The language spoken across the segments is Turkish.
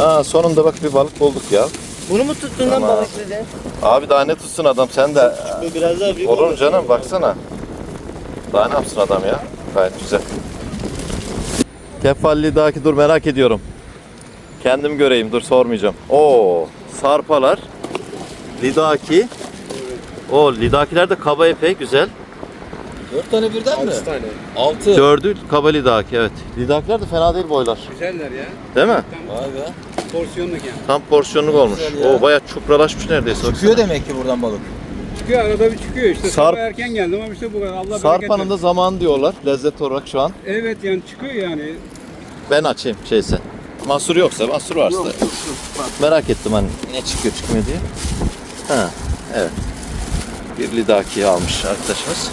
Aa, sonunda bak bir balık bulduk ya. Bunu mu tuttun lan Tamam. balık dedi? Abi daha ne tutsun adam sen de. Bu biraz daha büyük Olur oldu. canım baksana. Daha ne yapsın adam ya? Gayet güzel. Kefalli daki dur merak ediyorum. Kendim göreyim dur sormayacağım. Oo sarpalar. Lidaki. O lidakiler de kaba epey güzel. Dört tane birden mi? 6 tane. Altı. Dördü kaba lidaki evet. Lidakiler de fena değil boylar. Güzeller ya. Değil mi? Vay be. Porsiyonluk yani. Tam porsiyonluk olmuş. O bayağı çupralaşmış neredeyse. Çıkıyor demek ki buradan balık. Çıkıyor arada bir çıkıyor işte. Sarp- Sabah erken geldim ama işte bu kadar. Allah Sarpanın da zaman diyorlar lezzet olarak şu an. Evet yani çıkıyor yani. Ben açayım şeyse. Mahsur yoksa mahsur varsa. Merak ettim hani ne çıkıyor çıkmıyor diye. Ha evet. Bir lidaki almış arkadaşımız.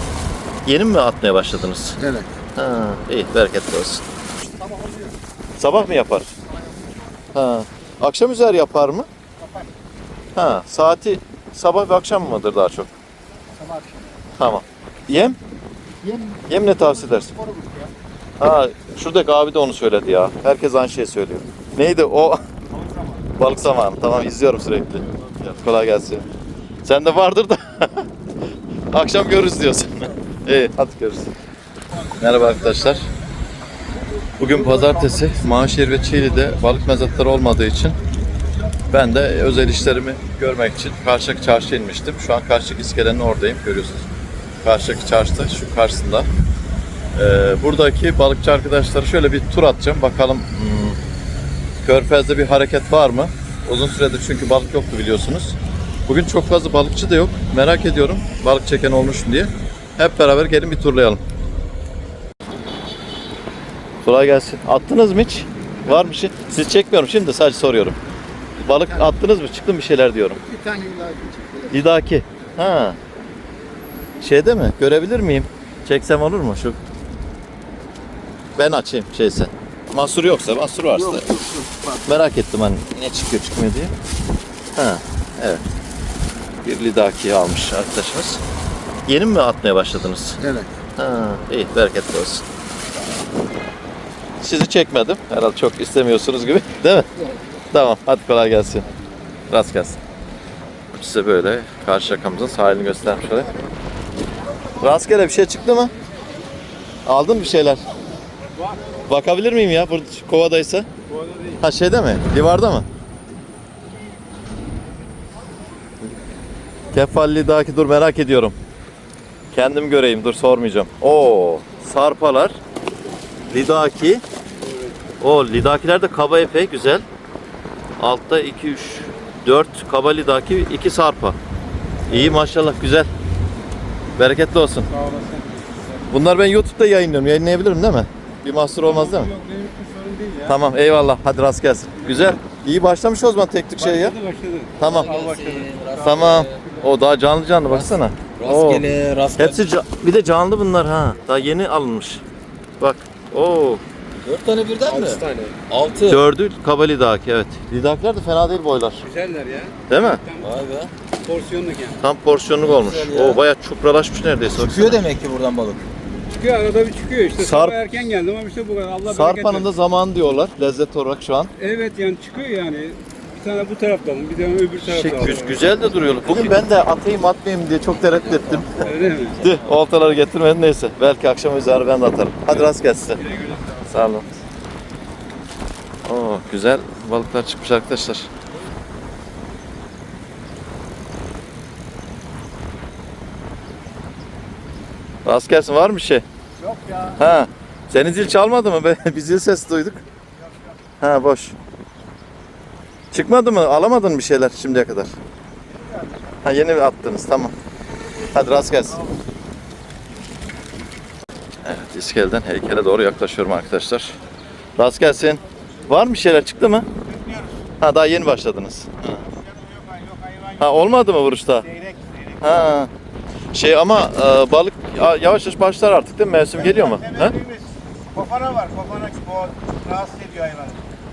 Yeni mi atmaya başladınız? Evet. Ha iyi bereketli olsun. Sabah mı yapar? Ha. Akşam üzeri yapar mı? Ha saati sabah ve akşam mıdır daha çok? Sabah akşam. Tamam. Yem? Yem. Yem ne tavsiye edersin? Ha şuradaki abi de onu söyledi ya. Herkes aynı şeyi söylüyor. Neydi o? Balık zamanı. Tamam izliyorum sürekli. Kolay gelsin. Sen de vardır da. Akşam görürüz diyorsun. İyi hadi görürüz. Merhaba arkadaşlar. Bugün pazartesi. Maaşehir ve Çiğli'de balık mezatları olmadığı için ben de özel işlerimi görmek için Karşıyaka Çarşı'ya inmiştim. Şu an Karşıyaka iskelenin oradayım görüyorsunuz. Karşıyaka Çarşı'da şu karşısında. Ee, buradaki balıkçı arkadaşlara şöyle bir tur atacağım. Bakalım hmm, Körfez'de bir hareket var mı? Uzun süredir çünkü balık yoktu biliyorsunuz. Bugün çok fazla balıkçı da yok. Merak ediyorum balık çeken olmuş mu diye. Hep beraber gelin bir turlayalım. Kolay gelsin. Attınız mı hiç? Var mı şey? Siz çekmiyorum şimdi de sadece soruyorum. Balık attınız mı? Çıktı mı bir şeyler diyorum. Bir tane ilacı çıktı. Lidaki. Ha. Şeyde mi? Görebilir miyim? Çeksem olur mu şu? Ben açayım şeyse. Mahsur yoksa, mahsur varsa. Merak ettim hani ne çıkıyor çıkmıyor diye. Ha, evet. Bir lidaki almış arkadaşımız. Yeni mi atmaya başladınız? Evet. Ha, iyi, bereketli olsun. Sizi çekmedim. Herhalde çok istemiyorsunuz gibi. Değil mi? Tamam, hadi kolay gelsin. Rast gelsin. Size böyle karşı yakamızın sahilini göstermiş olayım. Rastgele bir şey çıktı mı? Aldın bir şeyler. Bakabilir miyim ya? Burada kovadaysa. Ha şeyde mi? Livarda mı? Kefalli daki dur merak ediyorum. Kendim göreyim dur sormayacağım. Oo sarpalar. Lidaki. O lidakiler de kaba epey güzel. Altta 2 3 4 kaba lidaki 2 sarpa. İyi maşallah güzel. Bereketli olsun. Sağ olasın. Bunlar ben YouTube'da yayınlıyorum. Yayınlayabilirim değil mi? Bir mahsur olmaz değil mi? Yok benim için sorun değil ya. Tamam eyvallah. Hadi rast gelsin. Güzel. İyi başlamış o zaman tek şey ya. Başladı başladı. Tamam. Al başladı. Tamam. O daha canlı canlı baksana. Oo. Rastgele, rastgele. Hepsi ca- bir de canlı bunlar ha. Daha yeni alınmış. Bak. Oo. Dört tane birden mi? 6 tane. Altı. Dördü kaba lidaki evet. Lidakiler de fena değil boylar. Güzeller ya. Değil mi? Vay be. Porsiyonluk yani. Tam porsiyonluk olmuş. Güzel ya. O bayağı çupralaşmış neredeyse. Çıkıyor demek ki buradan balık. Çıkıyor arada bir çıkıyor işte. Sarp- Sabah erken geldim ama işte bu kadar. Allah bereket Sarpanın versin. da zaman diyorlar lezzet olarak şu an. Evet yani çıkıyor yani. Bir tane bu taraftan, bir tane öbür Şey, taraftan. gü- güzel de duruyorlar. Bugün ben de atayım atmayayım diye çok tereddüt ettim. Öyle mi? Tüh, oltaları getirmedim neyse. Belki akşam üzeri ben de atarım. Hadi rast gelsin. Sağ olun. Oo, güzel balıklar çıkmış arkadaşlar. Rast gelsin var mı bir şey? Yok ya. Ha. Senin zil çalmadı mı? Be? Biz zil sesi duyduk. Ha boş. Çıkmadı mı? Alamadın mı bir şeyler şimdiye kadar? Ha yeni attınız? Tamam. Hadi rast gelsin. Evet iskeleden heykele doğru yaklaşıyorum arkadaşlar. Rast gelsin. Var mı bir şeyler çıktı mı? Ha daha yeni başladınız. Ha, ha olmadı mı vuruşta? Ha. Şey ama e, balık ya- yavaş yavaş başlar artık değil mi? Mevsim geliyor mu? Ha? Kofana var. Kofana o rahatsız ediyor hayvanı.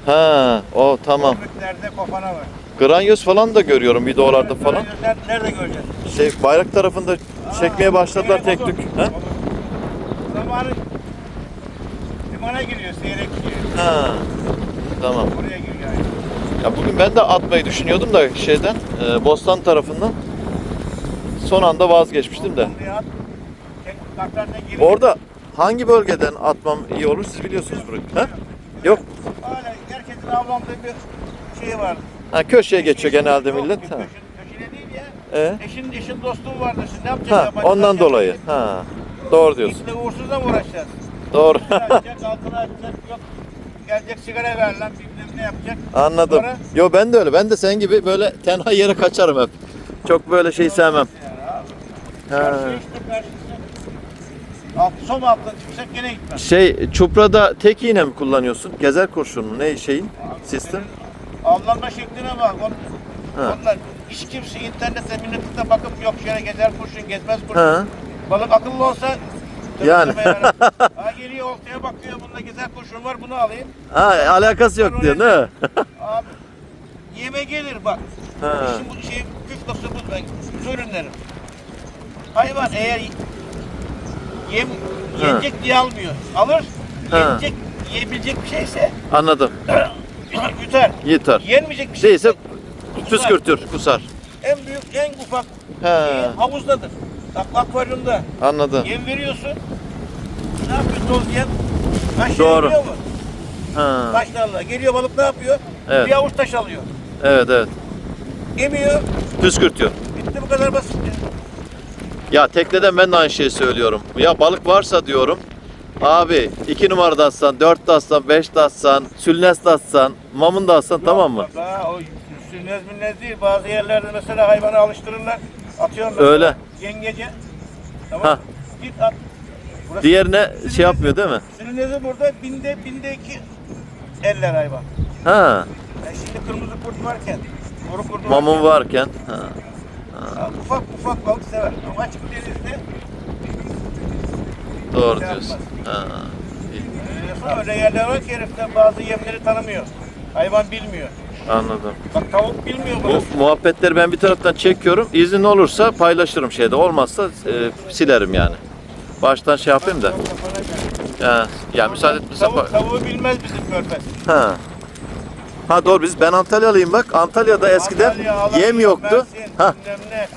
Ha, o tamam. Köprülerde kofana var. Granyoz falan da görüyorum videolarda falan. Nerede, nerede göreceğiz? Şey bayrak tarafında çekmeye başladılar tek tük. Ha? Zamanı limana giriyor, seyrek giriyor. Ha. Tamam. Oraya giriyor yani. Ya bugün ben de atmayı düşünüyordum da şeyden, e, Bostan tarafından. Son anda vazgeçmiştim de. At. Tek. Orada hangi bölgeden atmam iyi olur siz biliyorsunuz burayı. Ha? Yok. Hala avlandığı bir şey vardı. Ha, köşeye geçiyor genelde millet. Ha. Köşe, köşede değil ya. E? Eşin, eşin dostluğun vardı. Şimdi ne yapacaksın? Ha, Yabancı ondan zaten dolayı. Ha. Doğru diyorsun. İple uğursuzla mı uğraşacağız? Doğru. Açacak, altına açacak, yok. Gelecek sigara ver lan bilmem ne yapacak. Anladım. Sonra- Yo ben de öyle. Ben de sen gibi böyle tenha yere kaçarım hep. Çok böyle şey sevmem. Abi. Ha. Karşı işte karşısı. Alt, son alttan çıksak gene gitmez. Şey çuprada tek iğne mi kullanıyorsun? Gezer kurşunu ne şeyin? Sistem? Avlanma şekline bak. On, Ha. Onlar hiç kimse internette millete bakıp yok şöyle gezer kurşun gezmez kurşun. Ha. Balık akıllı olsa Yani. ha geliyor oltaya bakıyor bunda gezer kurşun var bunu alayım. Ha alakası yok diyor değil mi? Abi yeme gelir bak. Ha. İşin bu şey püf noktası bu ben ürünlerim. Hayvan eğer yem yenecek diye almıyor. Alır. Ha. Yenecek, yiyebilecek bir şeyse Anladım. yutar. Yeter. Yenmeyecek bir şey Değilse püskürtür, kusar. en büyük en ufak He. havuzdadır. Bak akvaryumda Anladım. yem veriyorsun. Ne yapıyor toz yem? Taş Doğru. Doğru. mu? Ha. Taşlarla. Geliyor balık ne yapıyor? Evet. Bir avuç taş alıyor. Evet evet. Emiyor. Püskürtüyor. Bitti bu kadar basit. Ya. Tekneden ben de aynı şeyi söylüyorum. Ya balık varsa diyorum. Abi iki numarada atsan, dört de atsan, beş de atsan, sülnes de atsan, mamun da atsan tamam mı? Bak ha, o sünnet minnet değil. Bazı yerlerde mesela hayvanı alıştırırlar. Atıyorsun mesela Öyle. Yengece. Tamam. Ha. Git at. Burası Diğerine şey yapmıyor değil mi? Sünnizi burada binde binde iki eller hayvan. Ha. Yani şimdi kırmızı kurt varken, boru kurdu Mamun varken. Ha. Ha, ufak ufak balık sever. Ama açık denizde Doğru Şey diyorsun. Ha. e, sonra öyle yerler var ki herifler bazı yemleri tanımıyor. Hayvan bilmiyor. Anladım. Bak tavuk bilmiyor Bu burası. muhabbetleri ben bir taraftan çekiyorum. İzin olursa paylaşırım şeyde. Olmazsa e, silerim yani. Baştan şey yapayım da. Ya, ya müsaade etmesen Tavuk, tavuğu bilmez bizim körfez. Ha. Ha doğru biz ben Antalyalıyım bak. Antalya'da eskiden Antalya, yem yoktu. Mersin, Ha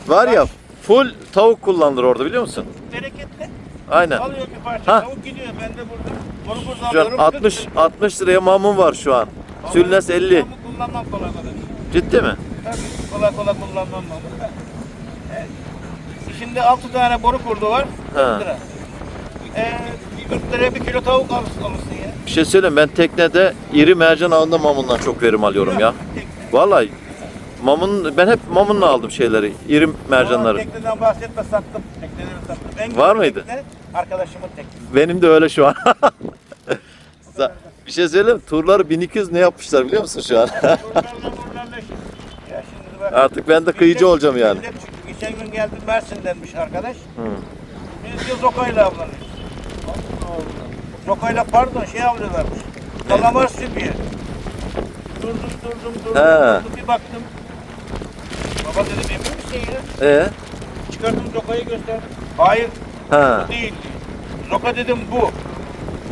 var ya full tavuk kullanılır orada biliyor musun? Bereketli. Aynen. Alıyor bir parça Ha. tavuk gidiyor. Ben de burada. Onu burada Şu alıyorum. 60 kırk- 60 liraya mamun var şu an. Sülnes 50. Tavuk kullanmam kolay kolay. Ciddi mi? Tabii kolay kolay kullanmam lazım. Evet. Şimdi 6 tane boru kurdu var. 40 Ha. lira. Ee, 40 liraya bir kilo tavuk alırsın, alırsın ya. Bir şey söyleyeyim ben teknede iri mercan ağında mamundan çok verim alıyorum ya. Vallahi mamun ben hep mamunla aldım şeyleri. iri mercanları. Tekneden bahsetme sattım. Tekneleri sattım. En Var mıydı? tekne Arkadaşımın teknesi. Benim de öyle şu an. Bir şey söyleyeyim mi? Turları 1200 ne yapmışlar biliyor musun şu an? Ya şimdi bak. Artık ben de kıyıcı olacağım yani. Çıktı. Geçen gün geldi Mersin'denmiş arkadaş. Biz de Zoka'yla avlanıyoruz. Zoka'yla pardon şey avlıyorlarmış. Kalamar sübüye. Durdum durdum durdum, He. durdum bir baktım. Baba dedim emin misin ya? Ee? Çıkardım Zoka'yı gösterdim. Hayır Ha. bu değil. Zoka dedim bu.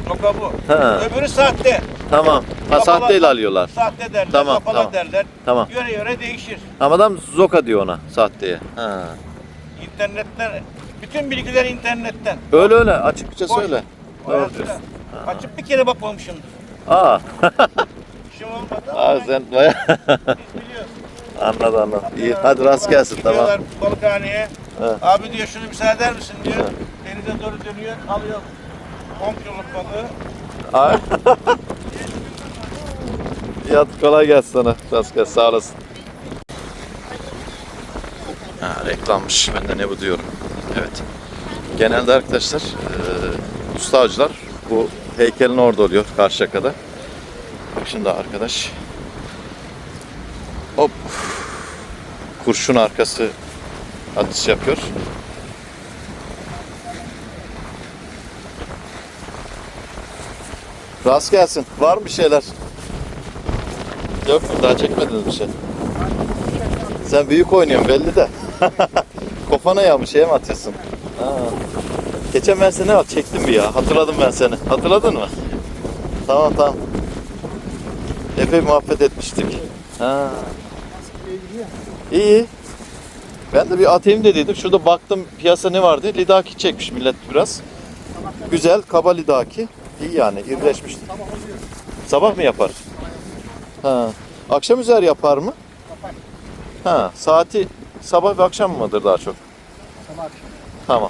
Zoka bu. Ha. Öbürü sahte. Tamam. Ha Kapalı- sahteyle alıyorlar. Sahte derler, Tamam, tamam. derler. Tamam. Yöre yöre değişir. Ama adam zoka diyor ona sahteye. Ha. İnternetten, bütün bilgiler internetten. Öyle öyle açıkça Boş. söyle. Doğru Hayatımda diyorsun. Açıp bir kere bakmamışımdır. Aa. İşim olmadı ama Aa sen baya biz biliyoruz. Anladı anladı. İyi hadi rast gelsin tamam. Gidiyorlar balıkhaneye. Evet. Abi diyor şunu müsaade eder misin diyor. Denize doğru dönüyor, alıyor 10 kiloluk balığı. Ay. İyi hadi kolay gelsin sana. Rast gelsin sağ olasın. Ha, reklammış. Ben de ne bu diyorum. Evet. Genelde arkadaşlar e, usta avcılar bu heykelin orada oluyor Karşıyaka'da. Bak şimdi arkadaş hop kurşun arkası atış yapıyor. Rast gelsin. Var mı bir şeyler? Yok mu? Daha çekmediniz bir şey. Sen büyük oynuyorsun belli de. Kafana ya bir şeye mi atıyorsun? Ha. Geçen ben seni at çektim bir ya. Hatırladım ben seni. Hatırladın mı? Tamam tamam. Epey muhabbet etmiştik. Ha. İyi. Ben de bir atayım dediydim. Şurada baktım piyasa ne vardı? Lidaki çekmiş millet biraz. Güzel, kaba lidaki. İyi yani, irileşmiş. Sabah mı yapar? Ha. Akşam üzeri yapar mı? Ha, saati sabah ve akşam mıdır daha çok? Tamam.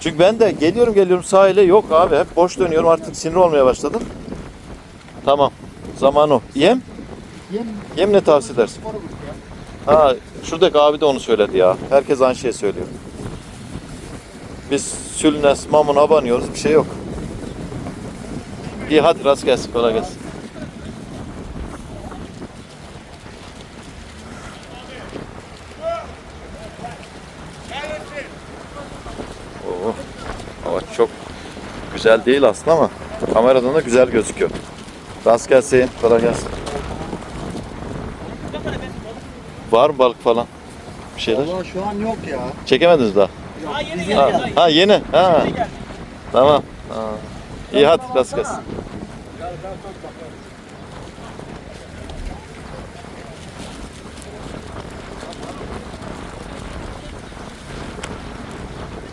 Çünkü ben de geliyorum geliyorum sahile yok abi hep boş dönüyorum artık sinir olmaya başladım. Tamam. Zaman o. Yem? Yem Yem ne tavsiye edersin? Ha, şuradaki abi de onu söyledi ya. Herkes aynı şeyi söylüyor. Biz sülnes, mamun abanıyoruz bir şey yok. İyi hadi rast gelsin kolay gelsin. Oo, hava çok güzel değil aslında ama kameradan da güzel gözüküyor. Rast gelsin, kolay gelsin. Var mı balık falan? Bir şeyler? Valla şu an yok ya. Çekemediniz daha. Ha, ha yeni. Ha. Tamam. Ha. İyi hadi rast gelsin.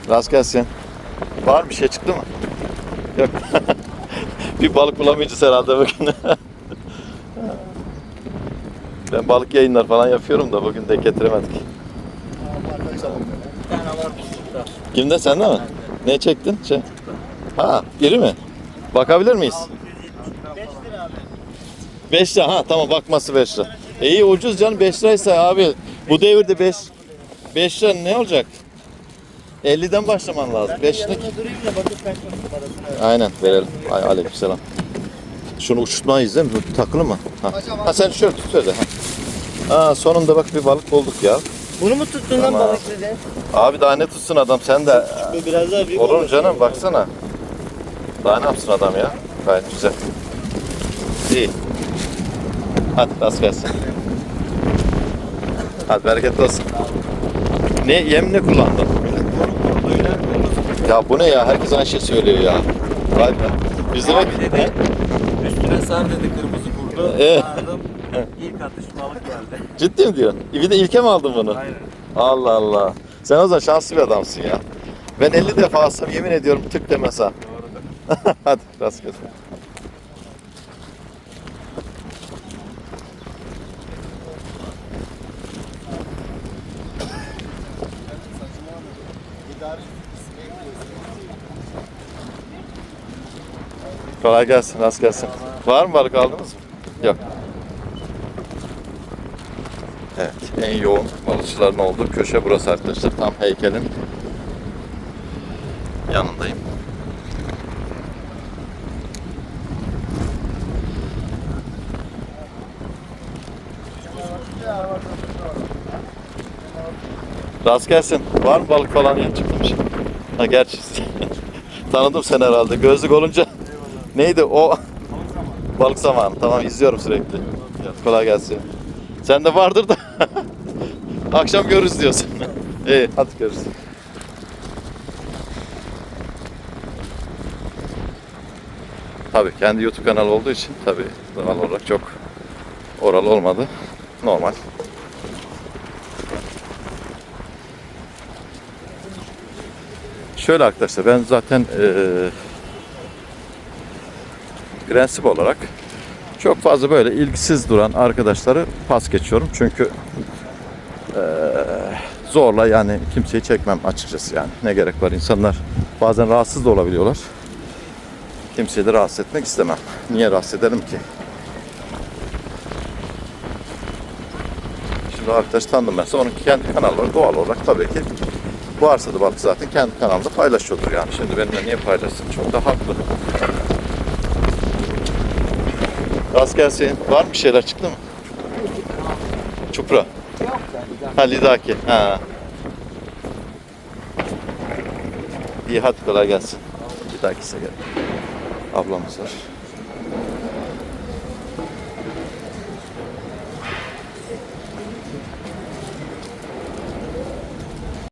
Rast gelsin. Var mı bir şey çıktı mı? Yok. bir balık bulamayacağız herhalde bugün. ben balık yayınlar falan yapıyorum da bugün de getiremedik. Kimde sende mi? Ne çektin? Şey. Ha, iri mi? Bakabilir miyiz? 5 lira abi. 5 lira. Ha tamam bakması 5 lira. E iyi ucuz canım 5 liraysa abi bu devirde 5 5 lira ne olacak? 50'den başlaman lazım. 5 lira. Yanında durayım da bakıp kaç parasını Aynen verelim. Ay, aleykümselam. Şunu uçurtmayız değil mi? Takılı mı? Ha. ha sen şöyle tut öyle. Ha. Aa, sonunda bak bir balık bulduk ya. Bunu mu tuttun lan Tamam. balık dedi? Abi daha ne tutsun adam sen de. Bu biraz daha büyük Olur mu olması canım lazım. baksana. Daha ne yapsın adam ya? Gayet güzel. İyi. Hadi rast gelsin. Hadi bereketli olsun. Ne yem ne kullandın? Ya bu ne ya? Herkes aynı şey söylüyor ya. Vay be. Biz de bak. He? Üstüne sar dedi kırmızı kurdu. Evet. Geldi. Ciddi mi diyorsun? Bir de ilke mi aldın bunu? Aynen. Allah Allah. Sen o zaman şanslı bir adamsın ya. Ben 50 defa alsam yemin ediyorum tık demez ha. Hadi rast gelsin. Kolay gelsin, rast gelsin. Var mı balık aldınız mı? Yok. Evet, en yoğun balıkçıların olduğu köşe burası arkadaşlar. Tam heykelin yanındayım. Rast gelsin. Var mı balık falan ya çıkmış? Ha gerçi tanıdım seni herhalde. Gözlük olunca neydi o? Balık zamanı. Tamam izliyorum sürekli. Kolay gelsin. Sen de vardır da akşam görürüz diyorsun. İyi hadi görürüz. Tabii kendi YouTube kanalı olduğu için tabii doğal olarak çok oralı olmadı. Normal. Şöyle arkadaşlar ben zaten eee prensip olarak çok fazla böyle ilgisiz duran arkadaşları pas geçiyorum. Çünkü eee, zorla yani kimseyi çekmem açıkçası yani. Ne gerek var insanlar bazen rahatsız da olabiliyorlar. Kimseyi de rahatsız etmek istemem. Niye rahatsız ederim ki? Şimdi arkadaş tanıdım ben. Onun kendi kanalı var. Doğal olarak tabii ki varsa da balık zaten kendi kanalında paylaşıyordur yani. Şimdi benimle niye paylaşsın? Çok da haklı. Rast gelsin. Var mı bir şeyler çıktı mı? Çupra. Ha lidaki. Ha. İyi hadi kolay gelsin. Lidaki ise gel. Ablamız var.